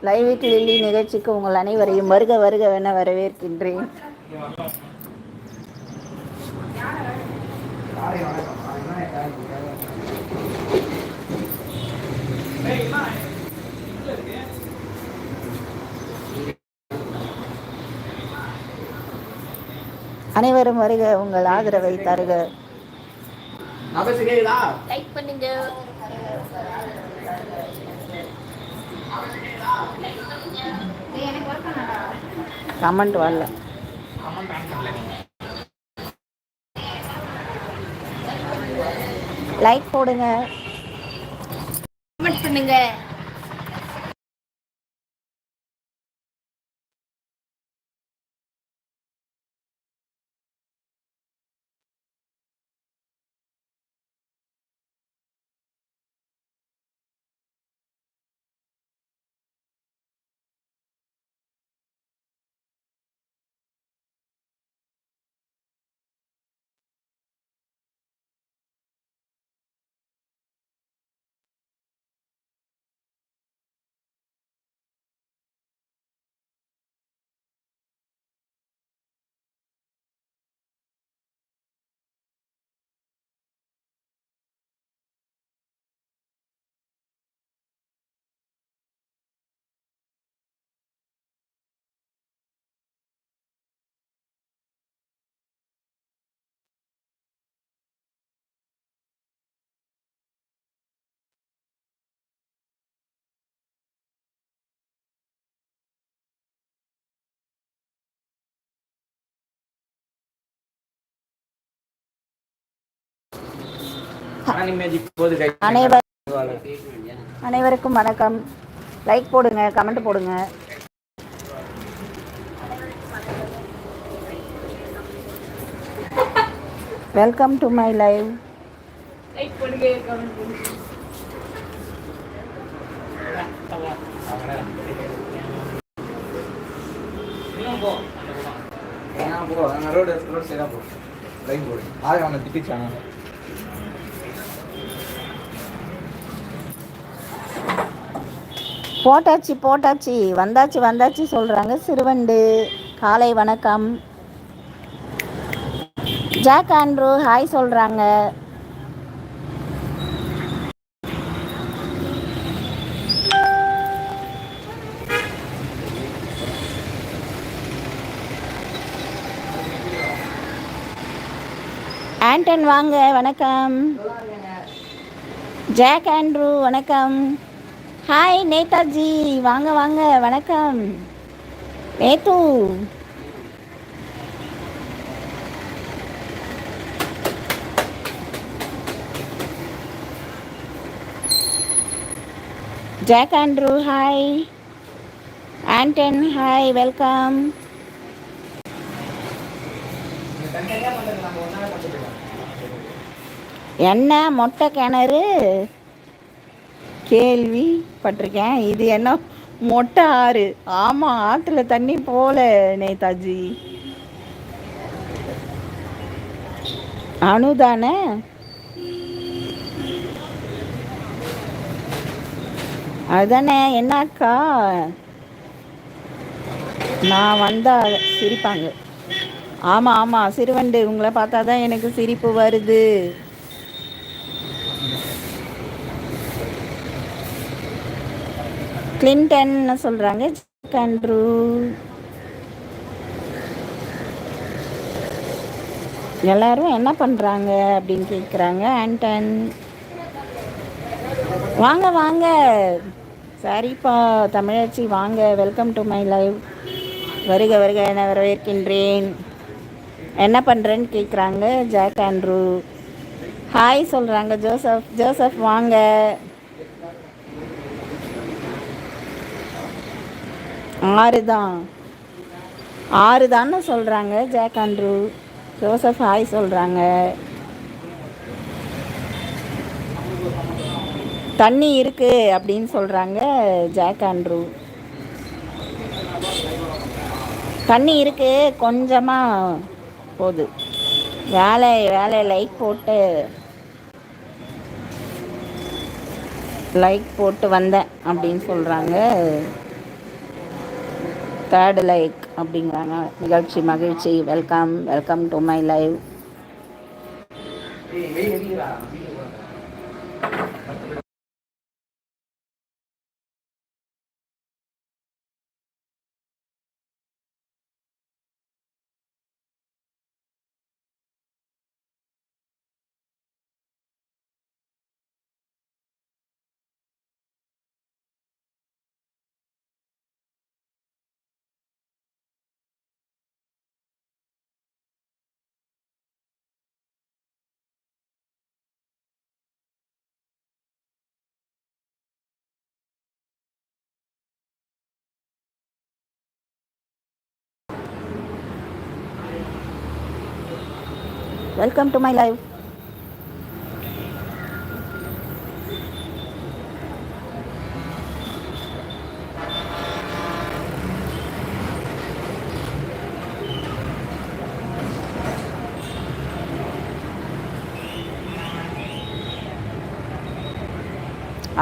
Live with lily நிகழ்ச்சிக்கு உங்கள் அனைவரையும் வருக வருகவென வரவேற்கின்றேன். அனைவரும் வருக உங்கள் ஆதரவை தருக. லைக் பண்ணுங்க. கமெண்ட் வரல. லைக் போடுங்க. கமெண்ட் பண்ணுங்க. அனைவர் அனைவருக்கும் வணக்கம். லைக் போடுங்க கமெண்ட் போடுங்க. Welcome to my live road road சைடா போ. லைன் போடு. ஆக அவனை திட்டிச்சானா? போட்டாச்சு போட்டாச்சு. வந்தாச்சு வந்தாச்சு சொல்கிறாங்க சிறுவண்டு. காலை வணக்கம். ஜாக் ஆண்ட்ரூ ஹாய் சொல்கிறாங்க ஆண்டன் வாங்க வணக்கம். ஜாக் ஆண்ட்ரூ வணக்கம். ஹாய் நேதாஜி வாங்க வாங்க. வணக்கம். நேத்து. Jack Andrew hi Anton hi welcome என்ன மொட்டை கிணறு? கேள்விப்பட்டிருக்கேன். இது என்ன மொட்டை ஆறு? ஆமாம் ஆற்றுல தண்ணி போல நேதாஜி. அனுதானே அதுதானே என்னக்கா? நான் வந்தா சிரிப்பாங்க. ஆமாம் ஆமாம் சிறுவண்டு உங்களை பார்த்தா தான் எனக்கு சிரிப்பு வருது. கிளின்டன் சொல்கிறாங்க கண்ட்ரூ எல்லாரும் என்ன பண்ணுறாங்க அப்படின்னு கேட்குறாங்க ஆண்டன். வாங்க வாங்க. சரிப்பா தமிழச்சி வாங்க. வெல்கம் டு மை லைவ் வருக வருக என வரவேற்கின்றேன். என்ன பண்ணுறேன்னு கேட்குறாங்க ஜாக் ஆண்ட்ரூ. ஹாய் சொல்கிறாங்க ஜோசப் ஜோசப் வாங்க. ஆறு தான் ஆறு தானே சொல்கிறாங்க ஜாக் ஆண்ட்ரூ ஜோசப் ஹாய் சொல்கிறாங்க தண்ணி இருக்கு அப்படின்னு சொல்கிறாங்க ஜாக் ஆண்ட்ரூ தண்ணி இருக்கு கொஞ்சமாக போகுது. வேலை வேலை லைக் போட்டு. லைக் போட்டு வந்தேன் அப்படின்னு சொல்கிறாங்க தேர்ட் லைக் அப்படிங்கிறாங்க. நிகழ்ச்சி மகிழ்ச்சி. Welcome welcome to my live welcome to my live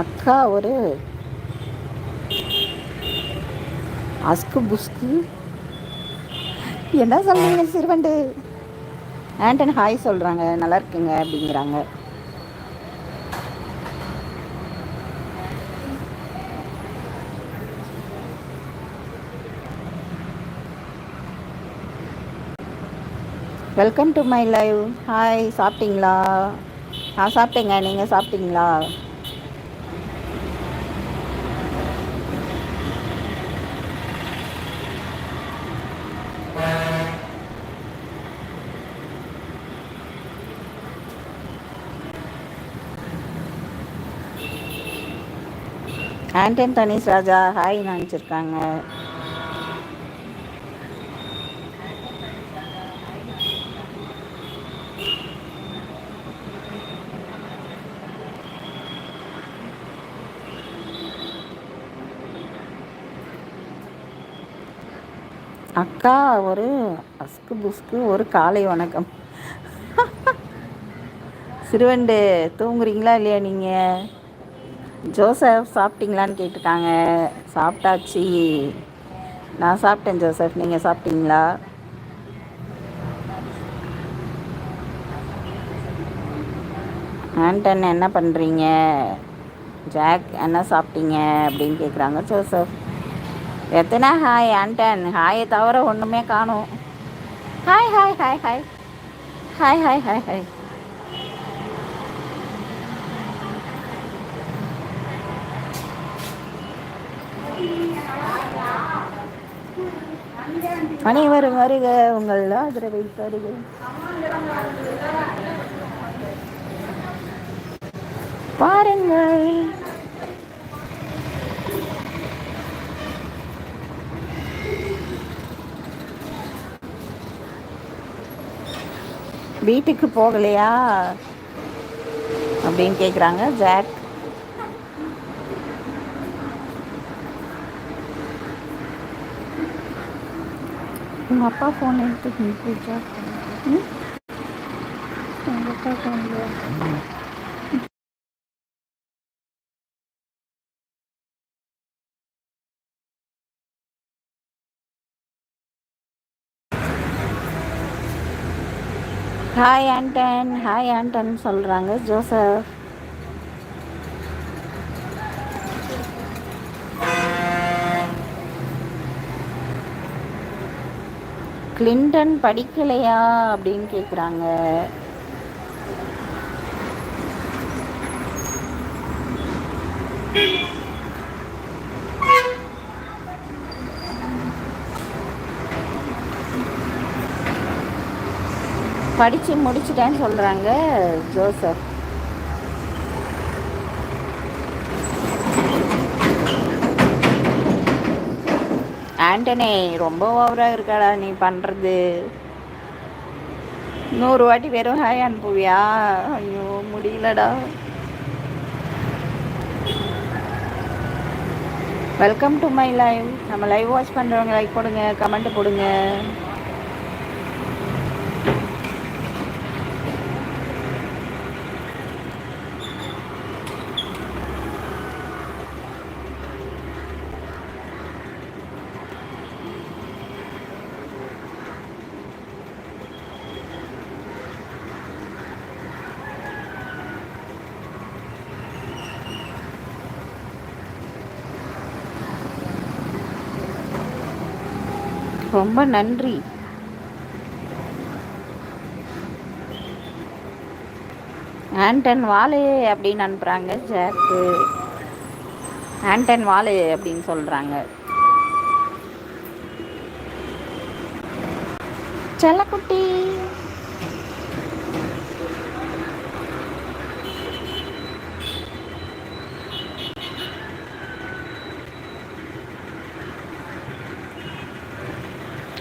அக்கா ஒரு அஸ்கு புஸ்கு. என்ன சொல்றீங்க சிறுவண்டு? ஆண்டன் ஹாய் சொல்கிறாங்க நல்லா இருக்குங்க அப்படிங்கிறாங்க. Welcome to my live hi சாப்பிட்டீங்களா? நான் சாப்பிட்டேங்க நீங்கள் சாப்பிட்டீங்களா? ஆண்டன் தனிஷ் ராஜா ஹாய் நினச்சிருக்காங்க அக்கா ஒரு அஸ்கு புஸ்கு ஒரு காலை வணக்கம். சிறுவண்டு தூங்குறீங்களா இல்லையா நீங்கள் ஜோசப் சாப்பிட்டீங்களான்னு கேட்டிருக்காங்க. சாப்பிட்டாச்சு. நான் சாப்பிட்டேன் ஜோசப். நீங்கள் சாப்பிட்டீங்களா? ஆண்டன் என்ன பண்ணுறீங்க ஜாக் என்ன சாப்பிட்டீங்க? அப்படின்னு கேட்குறாங்க ஜோசப். எத்தனை ஹாய் ஆண்டன். ஹாயை தவிர ஒன்றுமே காணும். Hi hi hi hi hi hi hi hi அனைவரும் வருக உங்கள் ஆதரவை தருக. பாருங்கள். வீட்டுக்கு போகலையா? அப்படின்னு கேட்குறாங்க ஜாக். உங்கள் அப்பா ஃபோன் எடுத்து நீ பூஜா ம்? உங்கள் அப்பா ஃபோனில் ஹாய் ஆண்டன் ஹாய் ஆண்டன் சொல்கிறாங்க ஜோசப் கிளின்டன் படிக்கலையா அப்படின்னு கேட்குறாங்க படித்து முடிச்சிட்டேன்னு சொல்கிறாங்க ஜோசப். ஆண்டனே ரொம்ப ஓவராக இருக்காடா நீ பண்ணுறது நூறு வாட்டி வெறும் ஹாய் அனுப்புவியா? ஐயோ முடியலடா. வெல்கம் டு மை லைவ் நம்ம லைவ் வாட்ச் பண்ணுறவங்க லைக் போடுங்க கமெண்ட் போடுங்க. ரொம்ப நன்றி. ஆண்டன் வாலே அப்படின்னு அனுப்புகிறாங்க ஜாக்கு ஆண்டன் வாலே அப்படின்னு சொல்கிறாங்க செல்லக்குட்டி.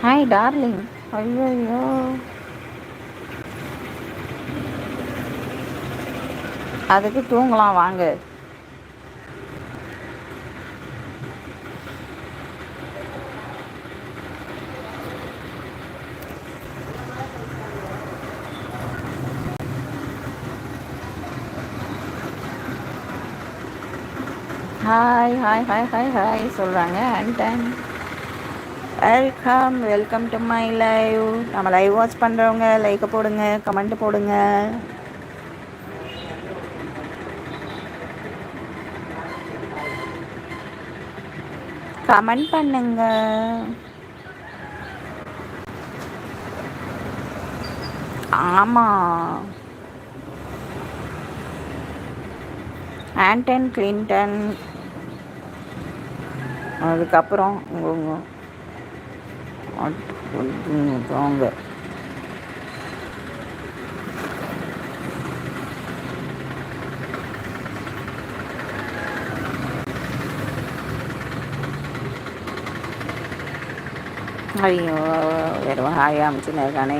ஹாய் டார்லிங் ஐயோ அதுக்கு தூங்கலாம் வாங்க. Hi hi hi hi hi சொல்கிறாங்க and welcome welcome to my live நம்ம லைவ் வாட்ச் பண்ணுறவங்க லைக்கை போடுங்க கமெண்ட் போடுங்க. கமெண்ட் பண்ணுங்க. ஆமாம் ஆண்டன் கிளின்டன் அதுக்கப்புறம் உங்க. வாங்க ஐயோ வெறும் ஹாய் அமைச்சுன்னு இருக்கானே